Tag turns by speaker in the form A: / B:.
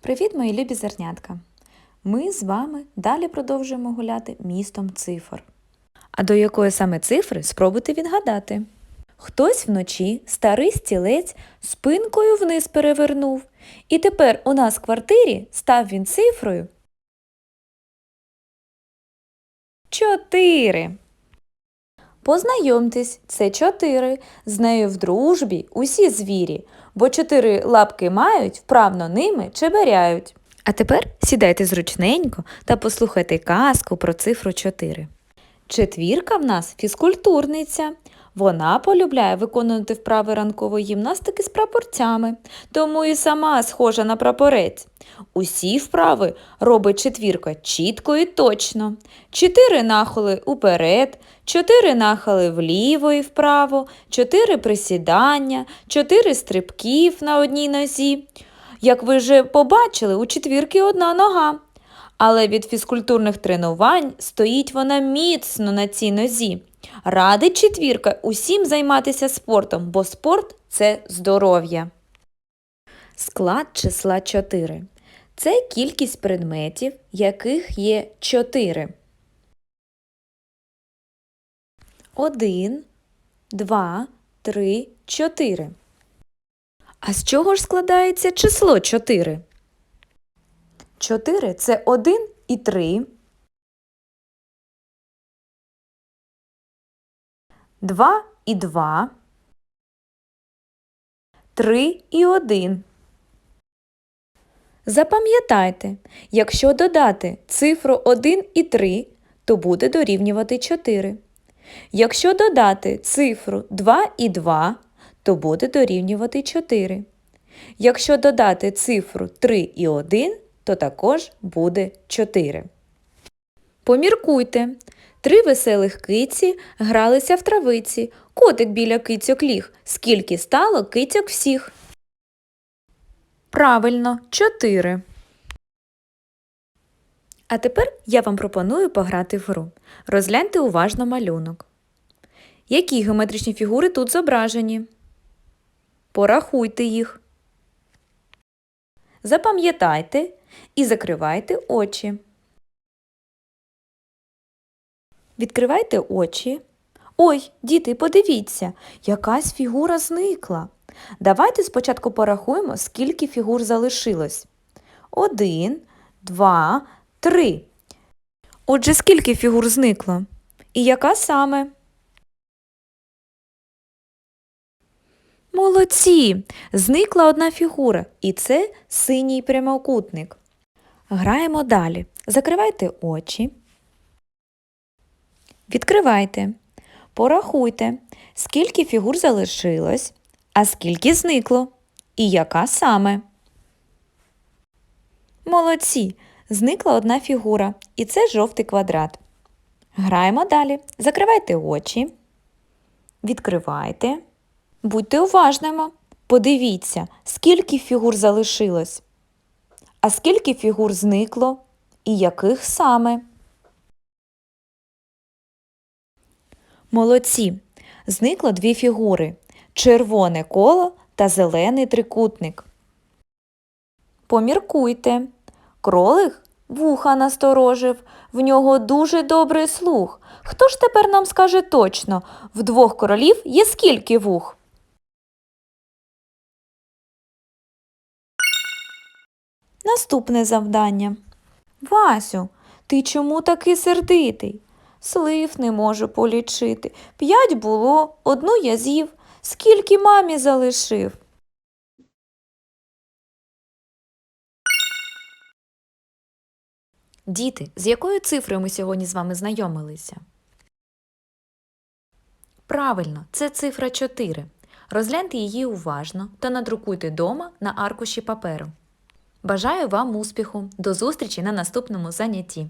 A: Привіт, мої любі зернятка! Ми з вами далі продовжуємо гуляти містом цифр. А до якої саме цифри спробуйте відгадати. Хтось вночі старий стілець спинкою вниз перевернув, і тепер у нас в квартирі став він цифрою. Чотири. Познайомтесь, це чотири. З нею в дружбі усі звірі, бо чотири лапки мають, вправно ними чеберяють. А тепер сідайте зручненько та послухайте казку про цифру 4. Четвірка в нас фізкультурниця. Вона полюбляє виконувати вправи ранкової гімнастики з прапорцями, тому і сама схожа на прапорець. Усі вправи робить четвірка чітко і точно. Чотири нахили уперед, чотири нахили вліво і вправо, чотири присідання, чотири стрибків на одній нозі. Як ви вже побачили, у четвірки одна нога. Але від фізкультурних тренувань стоїть вона міцно на цій нозі. Радить четвірка усім займатися спортом, бо спорт це здоров'я. Склад числа 4. Це кількість предметів, яких є 4. 1, 2, 3, 4. А з чого ж складається число 4? 4 – це 1 і 3. 2 і 2. 3 і 1. Запам'ятайте, якщо додати цифру 1 і 3, то буде дорівнювати 4. Якщо додати цифру 2 і 2, то буде дорівнювати 4. Якщо додати цифру 3 і 1, то також буде 4. Поміркуйте. Три веселих киці гралися в травиці. Котик біля кицьок ліг. Скільки стало кицьок всіх? Правильно, 4. А тепер я вам пропоную пограти в гру. Розгляньте уважно малюнок. Які геометричні фігури тут зображені? Порахуйте їх. Запам'ятайте і закривайте очі. Відкривайте очі. Ой, діти, подивіться, якась фігура зникла. Давайте спочатку порахуємо, скільки фігур залишилось. Один, два, три. Отже, скільки фігур зникло? І яка саме? Молодці! Зникла одна фігура, і це синій прямокутник. Граємо далі. Закривайте очі. Відкривайте. Порахуйте, скільки фігур залишилось, а скільки зникло. І яка саме? Молодці! Зникла одна фігура, і це жовтий квадрат. Граємо далі. Закривайте очі. Відкривайте. Будьте уважними. Подивіться, скільки фігур залишилось. А скільки фігур зникло і яких саме? Молодці. Зникло дві фігури червоне коло та зелений трикутник. Поміркуйте. Кролик вуха насторожив, в нього дуже добрий слух. Хто ж тепер нам скаже точно, в двох королів є скільки вух? Наступне завдання. Васю, ти чому такий сердитий? Слив не можу полічити. П'ять було, одну я з'їв. Скільки мамі залишив? Діти, з якою цифрою ми сьогодні з вами знайомилися? Правильно, це цифра 4. Розгляньте її уважно та надрукуйте дома на аркуші паперу. Бажаю вам успіху! До зустрічі на наступному занятті!